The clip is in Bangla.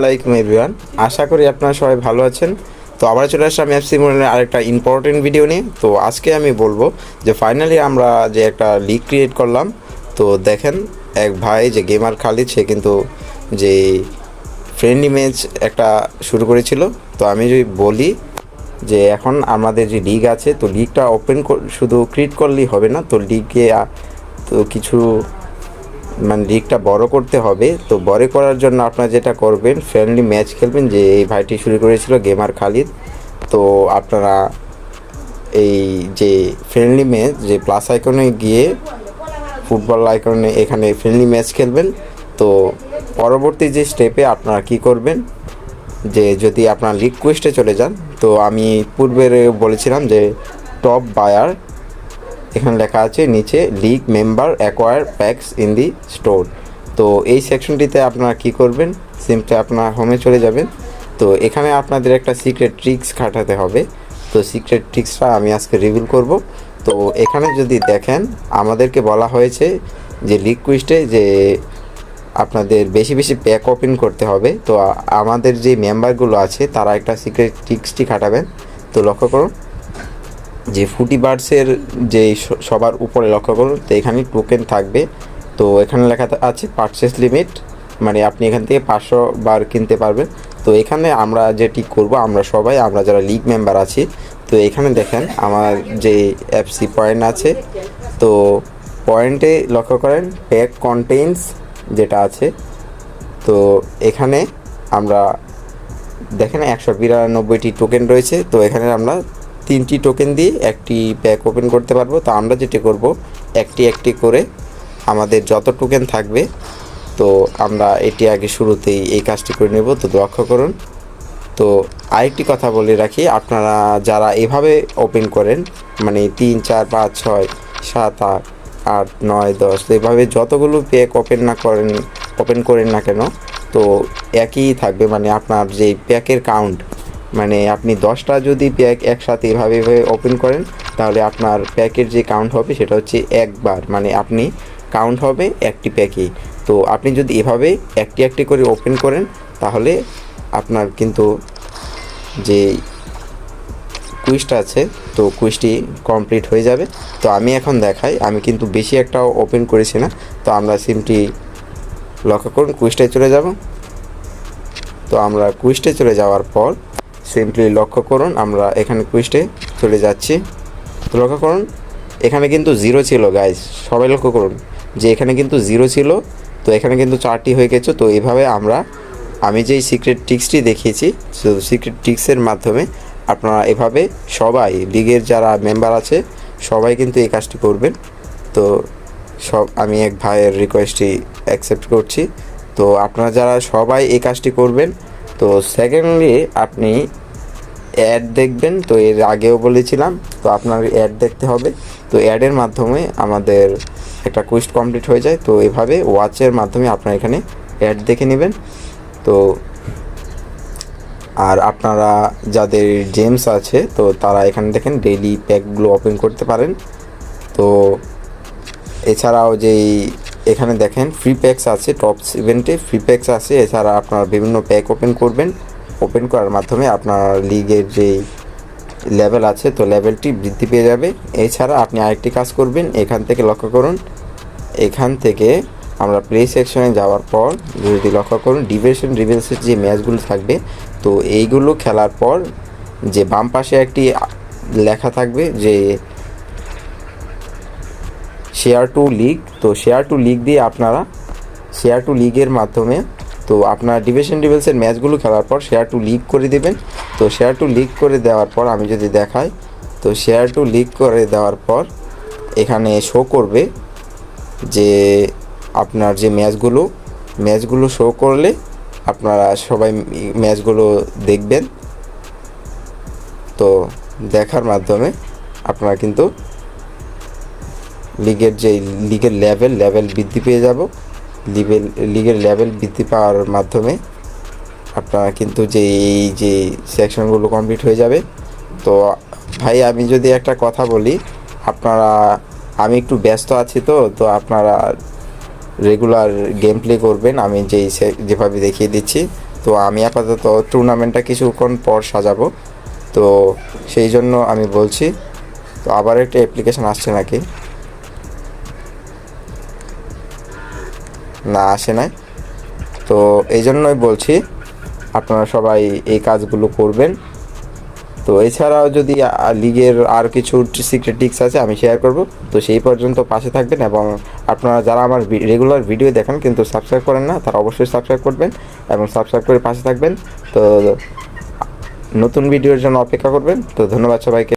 আলাইকুম এভরিওয়ান। আশা করি আপনারা সবাই ভালো আছেন। তো আবার চলে আসলাম এফসি মোডের আরেকটা ইম্পর্টেন্ট ভিডিও নিয়ে। তো আজকে আমি বলব যে ফাইনালি আমরা যে একটা লিগ ক্রিয়েট করলাম, তো দেখেন এক ভাই যে গেমার খালিদ সে কিন্তু যে ফ্রেন্ডলি ম্যাচ একটা শুরু করেছিল। তো আমি যদি বলি যে এখন আমাদের যে লিগ আছে, তো লিগটা ওপেন শুধু ক্রিয়েট করলেই হবে না, তো লিগে তো কিছু মানে লিগটা বড় করতে হবে। তো বড় করার জন্য আপনারা যেটা করবেন ফ্রেন্ডলি ম্যাচ খেলবেন, যে এই ভাইটি শুরু করেছিল গেমার খালিদ। তো আপনারা এই যে ফ্রেন্ডলি ম্যাচ যে প্লাস আইকনে গিয়ে ফুটবল আইকনে এখানে ফ্রেন্ডলি ম্যাচ খেলবেন। তো পরবর্তী যে স্টেপে আপনারা কি করবেন, যে যদি আপনার লিগ কুইস্টে চলে যান, তো আমি পূর্বের বলেছিলাম যে টপ বায়ার এখানে লেখা আছে, নিচে league member acquire packs in the store তো এই সেকশনটিতে আপনারা কি করবেন? সিম্পলি আপনার হোমে চলে যাবেন। তো এখানে আপনাদের একটা সিক্রেট ট্রিক্স খাটাতে হবে। তো সিক্রেট ট্রিক্সটা আমি আজকে রিভিল করব। তো এখানে যদি দেখেন, আমাদেরকে বলা হয়েছে যে লিগ কুইস্টে যে আপনাদের বেশি বেশি প্যাক ওপেন করতে হবে। তো আমাদের যে মেম্বারগুলো আছে, তারা একটা সিক্রেট ট্রিক্সটি খাটাবেন। তো লক্ষ্য করুন। যে ফুটি বার্ডসের যে সবার উপরে লক্ষ্য করুন, তো এখানে টোকেন থাকবে। তো এখানে লেখা আছে পারচেস লিমিট মানে আপনি এখান থেকে পাঁচশো বার কিনতে পারবেন। তো এখানে আমরা যেটি করব, আমরা সবাই, আমরা যারা লিগ মেম্বার আছি, তো এখানে দেখেন আমার যে এফসি পয়েন্ট আছে, তো পয়েন্টে লক্ষ্য করেন প্যাক কন্টেন্টস যেটা আছে, তো এখানে আমরা দেখেন একশো বিরানব্বইটি টোকেন রয়েছে, তো এখানে আমরা তিনটি টোকেন দিয়ে একটি প্যাক ওপেন করতে পারব। তো আমরা যেটি করব, একটি একটি করে আমাদের যত টোকেন থাকবে, তো আমরা এটি আগে শুরুতেই এই কাজটি করে নেব। তো লক্ষ্য করুন, তো আরেকটি কথা বলে রাখি, আপনারা যারা এভাবে ওপেন করেন মানে তিন, চার, পাঁচ, ছয়, সাত, আট আট, নয়, দশ, এভাবে যতগুলো প্যাক ওপেন না করেন ওপেন করেন না কেন, তো একই থাকবে। মানে আপনার যে প্যাকের কাউন্ট মানে আপনি দশটা যদি প্যাক একসাথে এভাবে এভাবে ওপেন করেন, তাহলে আপনার প্যাকের যে কাউন্ট হবে সেটা হচ্ছে একবার। মানে আপনি কাউন্ট হবে একটি প্যাকেই তো আপনি যদি এভাবে একটি একটি করে ওপেন করেন, তাহলে আপনার কিন্তু যে কুইজটা আছে, তো কুইজটি কমপ্লিট হয়ে যাবে। তো আমি এখন দেখাই, আমি কিন্তু বেশি একটা ওপেন করেছি না। তো আমরা সিমটি লক্ষ্য করুন কুইজটায় চলে যাব। তো আমরা কুইজটে চলে যাওয়ার পর সিম্পলি লক্ষ্য করুন, আমরা এখানে কুইস্টে চলে যাচ্ছি। তো লক্ষ্য করুন, এখানে কিন্তু জিরো ছিল গাইজ সবাই লক্ষ্য করুন, যে এখানে কিন্তু জিরো ছিল, তো এখানে কিন্তু চারটি হয়ে গেছে। তো এভাবে আমরা, আমি যেই সিক্রেট টিক্সটি দেখিয়েছি, তো সিক্রেট টিক্সের মাধ্যমে আপনারা এভাবে সবাই লিগের যারা মেম্বার আছে, সবাই কিন্তু এই কাজটি করবেন। তো সব, আমি এক ভাইয়ের রিকোয়েস্টটি অ্যাকসেপ্ট করছি। তো আপনারা যারা সবাই এই কাজটি করবেন তো সেকেন্ডলি আপনি অ্যাড দেখবেন, তো এর আগেও বলেছিলাম, তো আপনার অ্যাড দেখতে হবে। তো অ্যাডের মাধ্যমে আমাদের একটা কুইস্ট কমপ্লিট হয়ে যায়, তো এভাবে ওয়াচের মাধ্যমে আপনারা এখানে অ্যাড দেখে নেবেন। তো আর আপনারা যাদের জেমস আছে, তো তারা এখানে দেখেন ডেইলি প্যাকগুলো ওপেন করতে পারেন। তো এছাড়াও যেই এখানে দেখেন ফ্রি প্যাকস আছে টপ ইভেন্টে ফ্রি প্যাকস আছে, এছাড়া আপনারা বিভিন্ন প্যাক ওপেন করবেন। ওপেন করার মাধ্যমে আপনার লিগের যে লেভেল আছে, তো লেভেলটি বৃদ্ধি পেয়ে যাবে। এছাড়া আপনি আরেকটি কাজ করবেন, এখান থেকে লক্ষ্য করুন। এখান থেকে আমরা প্লে সেকশনে যাওয়ার পর যদি লক্ষ্য করুন ডিভিশন রিভেলসের যে ম্যাচগুলো থাকবে, তো এইগুলো খেলার পর যে বাম পাশে একটি লেখা থাকবে যে শেয়ার টু লিগ তো শেয়ার টু লিগ দিয়ে আপনারা শেয়ার টু লিগের মাধ্যমে, তো আপনার ডিভিশন ডিভেলসের ম্যাচগুলো খেলার পর শেয়ার টু লিগ করে দেবেন। তো শেয়ার টু লিগ করে দেওয়ার পর আমি যদি দেখাই, তো শেয়ার টু লিগ করে দেওয়ার পর এখানে শো করবে যে আপনার যে ম্যাচগুলো ম্যাচগুলো শো করলে আপনারা সবাই ম্যাচগুলো দেখবেন। তো দেখার মাধ্যমে আপনারা কিন্তু লিগের যে লিগের লেভেল লেভেল বৃদ্ধি পেয়ে যাব। লিভেল লিগের লেভেল বৃদ্ধি পাওয়ার মাধ্যমে আপনারা কিন্তু যে এই যে সেকশনগুলো কমপ্লিট হয়ে যাবে। তো ভাই, আমি যদি একটা কথা বলি, আপনারা, আমি একটু ব্যস্ত আছি তো তো আপনারা রেগুলার গেম প্লে করবেন, আমি যেই যেভাবে দেখিয়ে দিচ্ছি। তো আমি আপাতত টুর্নামেন্টটা কিছুক্ষণ পর সাজাবো। তো সেই জন্য আমি বলছি, তো আবার একটা অ্যাপ্লিকেশান আসছে নাকি? না আসে নাই। তো এই জন্যই বলছি, আপনারা সবাই এই কাজগুলো করবেন। তো এছাড়াও যদি লিগের আর কিছু সিক্রেট টিক্স আছে, আমি শেয়ার করব। তো সেই পর্যন্ত পাশে থাকবেন এবং আপনারা যারা আমার রেগুলার ভিডিও দেখেন কিন্তু সাবস্ক্রাইব করেন না, তারা অবশ্যই সাবস্ক্রাইব করবেন এবং সাবস্ক্রাইব করে পাশে থাকবেন। তো নতুন ভিডিওর জন্য অপেক্ষা করবেন। তো ধন্যবাদ সবাইকে।